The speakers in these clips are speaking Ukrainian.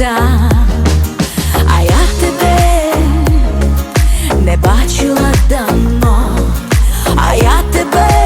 життя, а я тебе не бачила давно, а я тебе.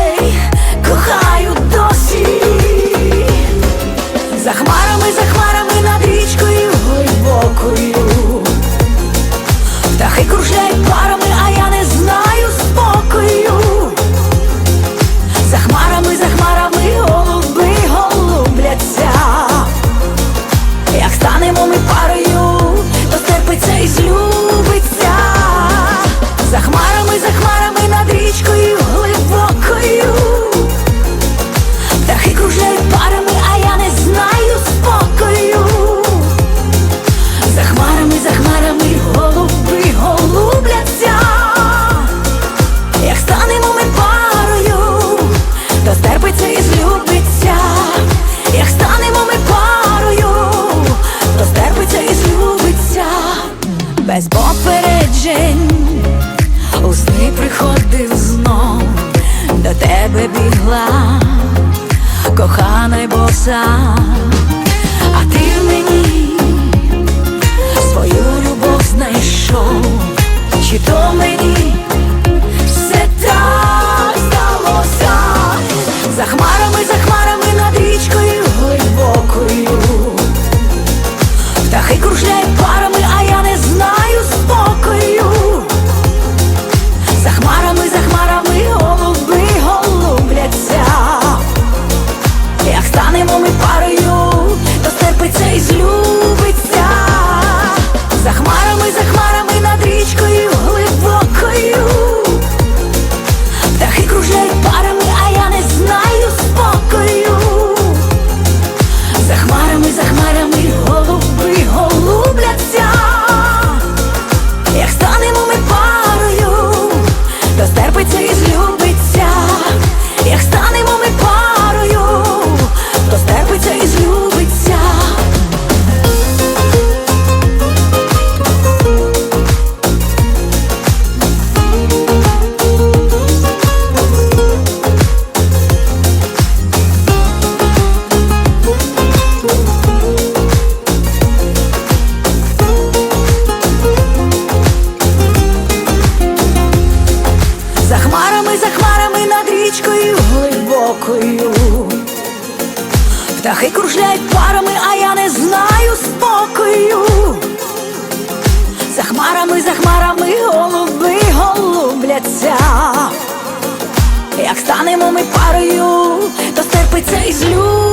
була, коханий Бог сам, а ти в мені свою любов знайшов, чи то мені. хай злюбиться. Птахи кружляють парами, а я не знаю спокою. За хмарами, за хмарами голуби голубляться. Як станемо ми парою, то стерпиться і злю.